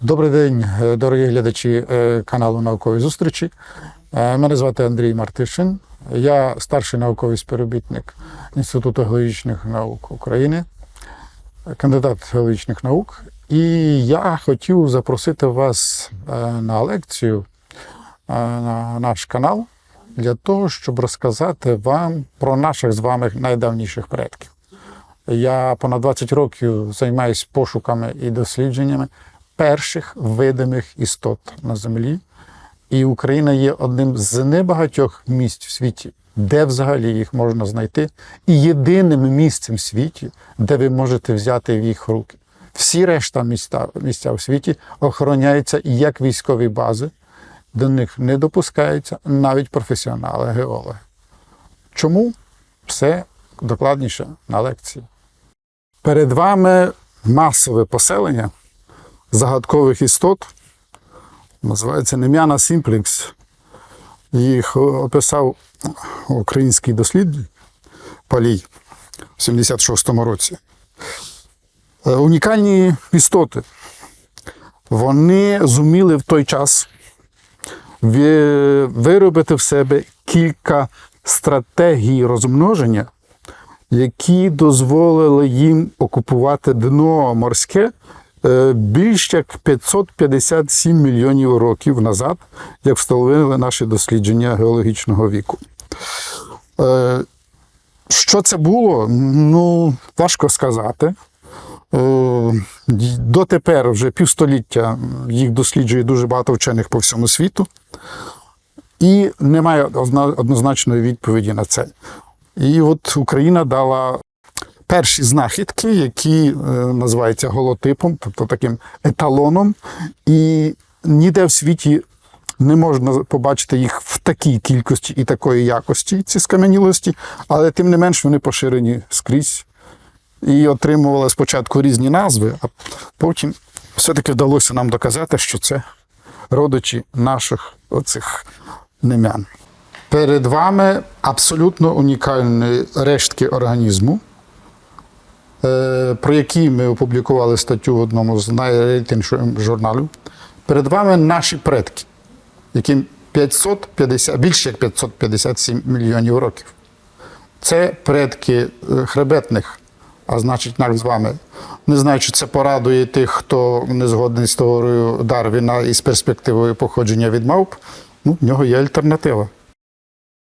Добрий день, е, дорогі глядачі е, каналу Наукові зустрічі. Е, Мене звати Андрій Мартишин. Я старший науковий співробітник Інституту геологічних наук України, кандидат геологічних наук. І я хотів запросити вас на лекцію на наш канал для того, щоб розказати вам про наших з вами найдавніших предків. Я понад 20 років займаюся пошуками і дослідженнями перших видимих істот на землі. І Україна є одним з небагатьох місць в світі, де взагалі їх можна знайти, і єдиним місцем в світі, де ви можете взяти в їх руки. Всі решта міста, місця в світі охороняються як військові бази, до них не допускаються навіть професіонали, геологи. Чому? Все докладніше на лекції. Перед вами масове поселення загадкових істот. Називається Нем'яна Сімплікс. Їх описав український дослідник Палій в 76-му році. Е, Унікальні істоти. Вони зуміли в той час виробити в себе кілька стратегій розмноження, які дозволили їм окупувати дно морське е, більш як 557 мільйонів років назад, як встановили наші дослідження геологічного віку. Е, Що це було? Ну, важко сказати. Е, Дотепер вже півстоліття їх досліджує дуже багато вчених по всьому світу, і немає однозначної відповіді на це. І от Україна дала перші знахідки, які е, називаються голотипом, тобто таким еталоном, і ніде в світі не можна побачити їх в такій кількості і такої якості, ці скам'янілості, але тим не менш вони поширені скрізь і отримували спочатку різні назви, а потім все-таки вдалося нам доказати, що це родичі наших оцих немян. Перед вами абсолютно унікальні рештки організму, про які ми опублікували статтю в одному з найрейтинших журналів. Перед вами наші предки, яким 550, більше як 557 мільйонів років. Це предки е, хребетних, а значить, нас з вами. Не знаю, чи це порадує тих, хто не згодний з теорією Дарвіна і з перспективою походження від мавп. Ну, в нього є альтернатива.